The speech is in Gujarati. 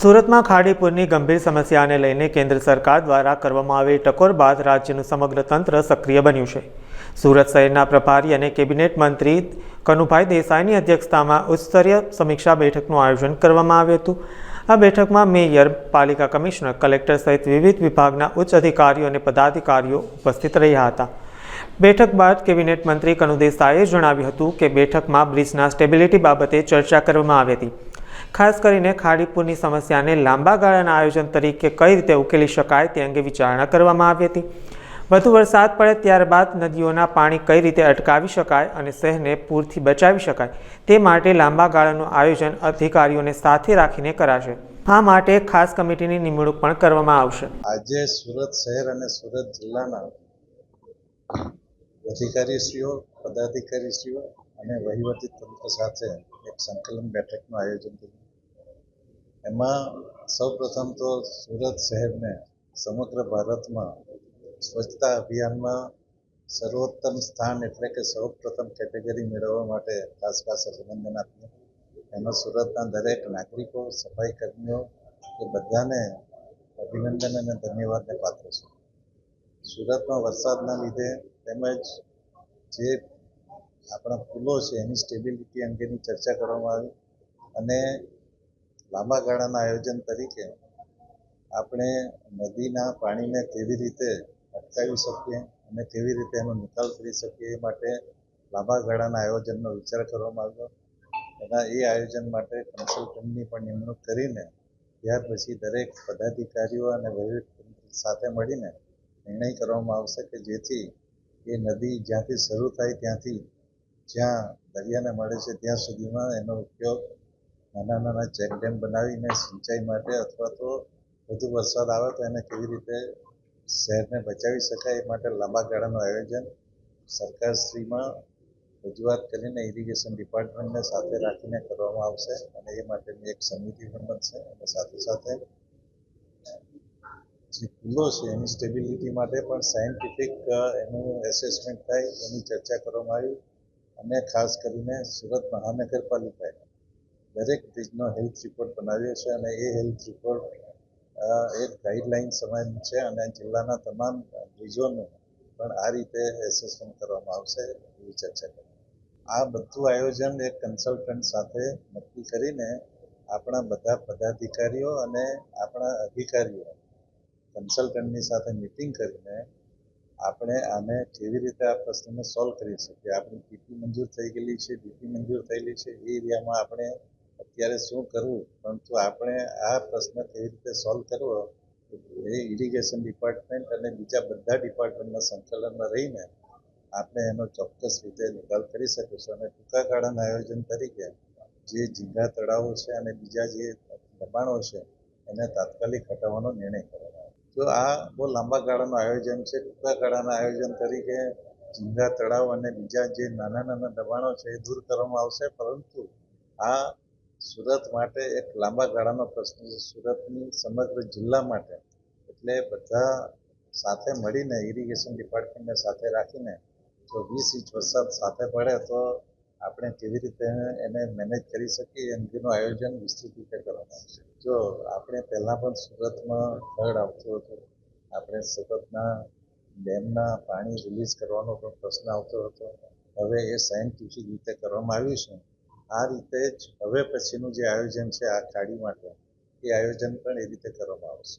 સુરતમાં ખાડીપુરની ગંભીર સમસ્યાને લઈને કેન્દ્ર સરકાર દ્વારા કરવામાં આવેલી ટકોર બાદ રાજ્યનું સમગ્ર તંત્ર સક્રિય બન્યું છે. સુરત શહેરના પ્રભારી અને કેબિનેટ મંત્રી કનુભાઈ દેસાઈની અધ્યક્ષતામાં ઉચ્ચસ્તરીય સમીક્ષા બેઠકનું આયોજન કરવામાં આવ્યું હતું. આ બેઠકમાં મેયર, પાલિકા કમિશનર, કલેક્ટર સહિત વિવિધ વિભાગના ઉચ્ચ અધિકારીઓ અને પદાધિકારીઓ ઉપસ્થિત રહ્યા હતા. બેઠક બાદ કેબિનેટ મંત્રી કનુ દેસાઈએ જણાવ્યું હતું કે બેઠકમાં બ્રિજના સ્ટેબિલિટી બાબતે ચર્ચા કરવામાં આવી હતી. ખાસ કરીને ખાડીપુરની સમસ્યાને લાંબા ગાળાના આયોજન તરીકે કઈ રીતે ઉકેલી શકાય તે અંગે વિચારણા કરવામાં આવી હતી. વધુ વરસાદ પડે ત્યારબાદ નદીઓના પાણી કઈ રીતે અટકાવી શકાય અને શહેરને પૂરથી બચાવી શકાય તે માટે લાંબા ગાળાનું આયોજન અધિકારીઓને સાથે રાખીને કરાશે. આ માટે ખાસ કમિટીની નિમણૂક પણ કરવામાં આવશે. આજે સુરત શહેર અને સુરત જિલ્લાના અધિકારીશ્રીઓ, પદાધિકારીશ્રીઓ અને વહીવટી તંત્ર સાથે સંકલન બેઠકનું આયોજન કર્યું. એમાં સૌપ્રથમ તો સુરત શહેરને સમગ્ર ભારતમાં સ્વચ્છતા અભિયાનમાં સર્વોત્તમ સ્થાન એટલે કે સૌપ્રથમ કેટેગરી મેળવવા માટે ખાસ ખાસ અભિનંદન આપ્યું એમાં સુરતના દરેક નાગરિકો, સફાઈ કર્મીઓ એ બધાને અભિનંદન અને ધન્યવાદને પાત્ર છે. સુરતમાં વરસાદના લીધે તેમજ જે આપણા પુલો છે, એની સ્ટેબિલિટી અંગેની ચર્ચા કરવામાં આવી અને લાંબા ગાળાના આયોજન તરીકે આપણે નદીના પાણીને કેવી રીતે અટકાવી શકીએ અને કેવી રીતે એનો નિકાલ કરી શકીએ એ માટે લાંબા ગાળાના આયોજનનો વિચાર કરવામાં આવ્યો. એના એ આયોજન માટે કન્સલ્ટન્ટની પણ નિમણૂક કરીને ત્યાર પછી દરેક પદાધિકારીઓ અને વહીવટ સાથે મળીને નિર્ણય કરવામાં આવશે કે જેથી એ નદી જ્યાંથી શરૂ થાય ત્યાંથી જ્યાં દરિયાને મળે છે, ત્યાં સુધીમાં એનો ઉપયોગ નાના નાના ચેક બનાવીને સિંચાઈ માટે અથવા તો વધુ વરસાદ આવે તો એને કેવી રીતે શહેરને બચાવી શકાય એ માટે લાંબા ગાળાનું આયોજન સરકારશ્રીમાં રજૂઆત કરીને ઇરિગેશન ડિપાર્ટમેન્ટને સાથે રાખીને કરવામાં આવશે અને એ માટેની એક સમિતિ પણ બનશે અને સાથે સાથે જે પુલો છે એની સ્ટેબિલિટી માટે પણ સાયન્ટિફિક એનું એસેસમેન્ટ થાય, એની ચર્ચા કરવામાં આવી. અને ખાસ કરીને સુરત મહાનગરપાલિકાએ દરેક બ્રિજનો હેલ્થ રિપોર્ટ બનાવ્યો છે અને એ હેલ્થ રિપોર્ટ એક ગાઈડલાઇન સમાન છે અને જિલ્લાના તમામ બ્રિજોનું પણ આ રીતે એસેસમેન્ટ કરવામાં આવશે એવી ચર્ચા કરી. આ બધું આયોજન એક કન્સલ્ટન્ટ સાથે નક્કી કરીને આપણા બધા પદાધિકારીઓ અને આપણા અધિકારીઓ કન્સલ્ટન્ટની સાથે મિટિંગ કરીને આપણે આને કેવી રીતે આ પ્રશ્નને સોલ્વ કરી શકીએ? આપણી પીપી મંજૂર થઈ ગયેલી છે ડીપી મંજૂર થયેલી છે, એ એરિયામાં આપણે અત્યારે શું કરવું? પરંતુ આપણે આ પ્રશ્ન કેવી રીતે સોલ્વ કરવો? એ ઇરિગેશન ડિપાર્ટમેન્ટ અને બીજા બધા ડિપાર્ટમેન્ટના સંકલનમાં રહીને આપણે એનો ચોક્કસ રીતે નિકાલ કરી શકીશું. અને ટૂંકા ગાળાના આયોજન તરીકે જે ઝીંગા તળાવો છે અને બીજા જે દબાણો છે, એને તાત્કાલિક હટાવવાનો નિર્ણય કર્યો. તો આ બહુ લાંબા ગાળાનું આયોજન છે. ટૂંકા ગાળાના આયોજન તરીકે ઝીંગા તળાવ અને બીજા જે નાના નાના દબાણો છે એ દૂર કરવામાં આવશે. પરંતુ આ સુરત માટે એક લાંબા ગાળાનો પ્રશ્ન છે. સુરતની સમગ્ર જિલ્લા માટે એટલે બધા સાથે મળીને ઇરિગેશન ડિપાર્ટમેન્ટને સાથે રાખીને જો વીસ ઇંચ વરસાદ સાથે પડે તો આપણે કેવી રીતે એને મેનેજ કરી શકીએ અંગેનું આયોજન વિસ્તૃત રીતે કરવામાં આવશે જો આપણે પહેલાં પણ સુરતમાં ફ્લડ આવતો હતો, આપણે સુરતના ડેમના પાણી રિલીઝ કરવાનો પણ પ્રશ્ન આવતો હતો, હવે એ સાયન્ટિફિક રીતે કરવામાં આવ્યું છે. આ રીતે જ હવે પછીનું જે આયોજન છે આ ખાડી માટે, એ આયોજન પણ એ રીતે કરવામાં આવશે.